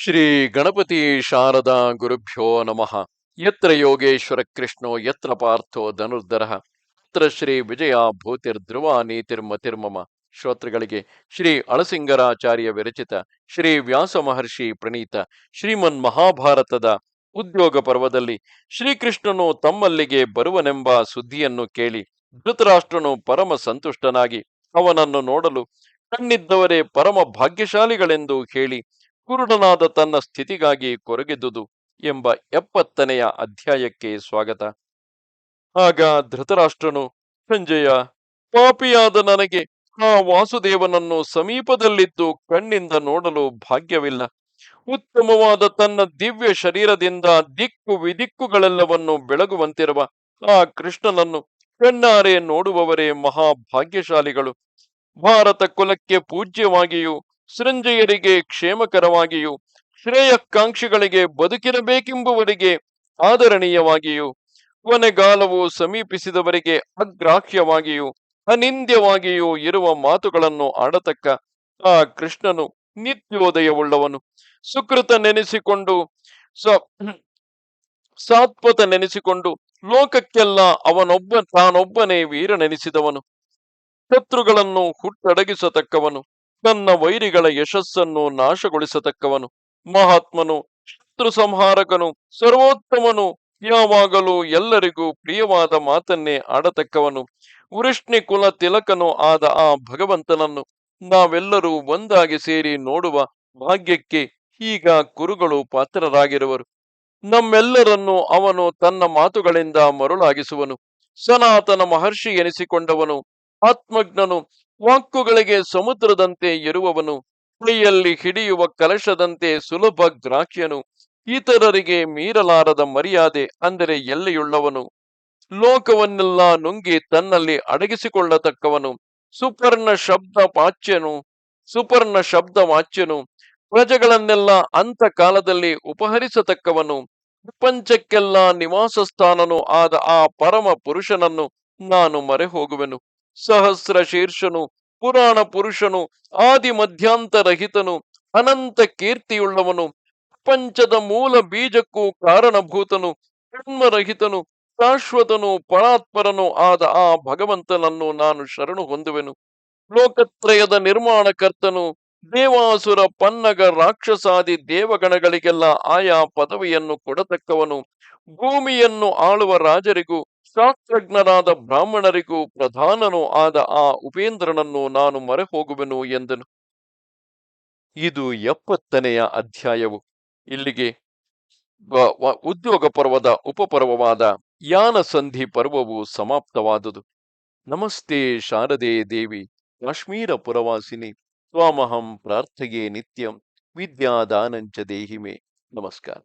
ಶ್ರೀ ಗಣಪತಿ ಶಾರದಾ ಗುರುಭ್ಯೋ ನಮಃ. ಯತ್ರ ಯೋಗೇಶ್ವರ ಕೃಷ್ಣೋ, ಯತ್ರ ಪಾರ್ಥೋ ಧನುರ್ಧರ. ಯತ್ರ ಶ್ರೀ ವಿಜಯ ಭೂತಿರ್ಧ್ರುವ ನೀತಿರ್ಮತಿರ್ಮಮ ಶ್ರೋತೃಗಳಿಗೆ ಶ್ರೀ ಅಳಸಿಂಗರಾಚಾರ್ಯ ವಿರಚಿತ ಶ್ರೀ ವ್ಯಾಸ ಮಹರ್ಷಿ ಪ್ರಣೀತ ಶ್ರೀಮನ್ ಮಹಾಭಾರತದ ಉದ್ಯೋಗ ಪರ್ವದಲ್ಲಿ ಶ್ರೀಕೃಷ್ಣನು ತಮ್ಮಲ್ಲಿಗೆ ಬರುವನೆಂಬ ಸುದ್ದಿಯನ್ನು ಕೇಳಿ ಧೃತರಾಷ್ಟ್ರನು ಪರಮ ಸಂತುಷ್ಟನಾಗಿ ಅವನನ್ನು ನೋಡಲು ಕಣ್ಣಿದ್ದವರೇ ಪರಮ ಭಾಗ್ಯಶಾಲಿಗಳೆಂದು ಹೇಳಿ ಕುರುಡನಾದ ತನ್ನ ಸ್ಥಿತಿಗಾಗಿ ಕೊರಗೆದ್ದುದು ಎಂಬ ಎಪ್ಪತ್ತನೆಯ ಅಧ್ಯಾಯಕ್ಕೆ ಸ್ವಾಗತ. ಆಗ ಧೃತರಾಷ್ಟ್ರನು, ಸಂಜಯ, ಪಾಪಿಯಾದ ನನಗೆ ಆ ವಾಸುದೇವನನ್ನು ಸಮೀಪದಲ್ಲಿದ್ದು ಕಣ್ಣಿಂದ ನೋಡಲು ಭಾಗ್ಯವಿಲ್ಲ. ಉತ್ತಮವಾದ ತನ್ನ ದಿವ್ಯ ಶರೀರದಿಂದ ದಿಕ್ಕು ವಿದಿಕ್ಕುಗಳೆಲ್ಲವನ್ನು ಬೆಳಗುವಂತಿರುವ ಆ ಕೃಷ್ಣನನ್ನು ಕಣ್ಣಾರೆ ನೋಡುವವರೇ ಮಹಾಭಾಗ್ಯಶಾಲಿಗಳು. ಭಾರತ ಕುಲಕ್ಕೆ ಪೂಜ್ಯವಾಗಿಯೂ ಸೃಂಜಯರಿಗೆ ಕ್ಷೇಮಕರವಾಗಿಯೂ ಶ್ರೇಯಕಾಂಕ್ಷಿಗಳಿಗೆ ಬದುಕಿರಬೇಕೆಂಬುವರಿಗೆ ಆದರಣೀಯವಾಗಿಯೂ, ಕೊನೆಗಾಲವು ಸಮೀಪಿಸಿದವರಿಗೆ ಅಗ್ರಾಹ್ಯವಾಗಿಯೂ, ಅನಿಂದ್ಯವಾಗಿಯೂ ಇರುವ ಮಾತುಗಳನ್ನು ಆಡತಕ್ಕ ಆ ಕೃಷ್ಣನು ನಿತ್ಯೋದಯವುಳ್ಳವನು. ಸುಕೃತ ನೆನೆಸಿಕೊಂಡು ಸ ಸಾತ್ವತ ನೆನೆಸಿಕೊಂಡು ಲೋಕಕ್ಕೆಲ್ಲ ಅವನೊಬ್ಬ, ತಾನೊಬ್ಬನೇ ವೀರ ನೆನೆಸಿದವನು ಶತ್ರುಗಳನ್ನು ಹುಟ್ಟಡಗಿಸತಕ್ಕವನು. ತನ್ನ ವೈರಿಗಳ ಯಶಸ್ಸನ್ನು ನಾಶಗೊಳಿಸತಕ್ಕವನು. ಮಹಾತ್ಮನು ಶತ್ರು ಸಂಹಾರಕನು ಸರ್ವೋತ್ತಮನು, ಯಾವಾಗಲೂ ಎಲ್ಲರಿಗೂ ಪ್ರಿಯವಾದ ಮಾತನ್ನೇ ಆಡತಕ್ಕವನು. ವೃಷ್ಣಿ ಕುಲ ತಿಲಕನು ಆದ ಆ ಭಗವಂತನನ್ನು ನಾವೆಲ್ಲರೂ ಒಂದಾಗಿ ಸೇರಿ ನೋಡುವ ಭಾಗ್ಯಕ್ಕೆ ಈಗ ಕುರುಗಳು ಪಾತ್ರರಾಗಿರುವರು. ನಮ್ಮೆಲ್ಲರನ್ನು ಅವನು ತನ್ನ ಮಾತುಗಳಿಂದ ಮರುಳಾಗಿಸುವನು. ಸನಾತನ ಮಹರ್ಷಿ ಎನಿಸಿಕೊಂಡವನು. ಆತ್ಮಜ್ಞನು ವಾಕ್ಕುಗಳಿಗೆ ಸಮುದ್ರದಂತೆ ಇರುವವನು ಕೈಯಲ್ಲಿ ಹಿಡಿಯುವ ಕಲಶದಂತೆ ಸುಲಭ ಗ್ರಾಹ್ಯನು ಇತರರಿಗೆ ಮೀರಲಾರದ ಮರ್ಯಾದೆ ಅಂದರೆ ಎಲ್ಲೆಯುಳ್ಳವನು? ಲೋಕವನ್ನೆಲ್ಲ ನುಂಗಿ ತನ್ನಲ್ಲಿ ಅಡಗಿಸಿಕೊಳ್ಳತಕ್ಕವನು, ಸುಪರ್ಣ ಶಬ್ದ ಪಾಚ್ಯನು ಸುಪರ್ಣ ಶಬ್ದ ವಾಚ್ಯನು, ಪ್ರಜೆಗಳನ್ನೆಲ್ಲ ಅಂತ ಕಾಲದಲ್ಲಿ ಉಪಹರಿಸತಕ್ಕವನು, ಪ್ರಪಂಚಕ್ಕೆಲ್ಲ ನಿವಾಸ ಸ್ಥಾನನು ಆದ ಆ ಪರಮ ಪುರುಷನನ್ನು ನಾನು ಮರೆ ಹೋಗುವೆನು ಸಹಸ್ರ ಶೀರ್ಷನು ಪುರಾಣ ಪುರುಷನು, ಆದಿ ಮಧ್ಯಾಂತರಹಿತನು ಅನಂತ ಕೀರ್ತಿಯುಳ್ಳವನು, ಪ್ರಪಂಚದ ಮೂಲ ಬೀಜಕ್ಕೂ ಕಾರಣಭೂತನು ಜನ್ಮರಹಿತನು ಶಾಶ್ವತನು, ಪರಾತ್ಪರನು ಆದ ಆ ಭಗವಂತನನ್ನು ನಾನು ಶರಣು ಹೊಂದುವೆನು. ಲೋಕತ್ರಯದ ನಿರ್ಮಾಣಕರ್ತನು, ದೇವಾಸುರ ಪನ್ನಗ ರಾಕ್ಷಸಾದಿ ದೇವಗಣಗಳಿಗೆಲ್ಲ ಆಯಾ ಪದವಿಯನ್ನು ಕೊಡತಕ್ಕವನು, ಭೂಮಿಯನ್ನು ಆಳುವ ರಾಜರಿಗೂ ಶಾಸ್ತ್ರಜ್ಞರಾದ ಬ್ರಾಹ್ಮಣರಿಗೂ ಪ್ರಧಾನನೂ ಆದ ಆ ಉಪೇಂದ್ರನನ್ನು ನಾನು ಮರೆ ಹೋಗುವೆನು ಎಂದನು. ಇದು ಎಪ್ಪತ್ತನೆಯ ಅಧ್ಯಾಯವು. ಇಲ್ಲಿಗೆ ಉದ್ಯೋಗ ಪರ್ವದ ಉಪಪರ್ವವಾದ ಯಾನ ಸಂಧಿ ಪರ್ವವು ಸಮಾಪ್ತವಾದುದು. ನಮಸ್ತೆ ಶಾರದೆ ದೇವಿ, ಕಾಶ್ಮೀರ ಪುರವಾಸಿನಿ, ಸ್ವಾಮಹಂ ಪ್ರಾರ್ಥೆಯೇ ನಿತ್ಯಂ, ವಿದ್ಯಾದಾನಂಚ ದೇಹಿಮೆ. ನಮಸ್ಕಾರ.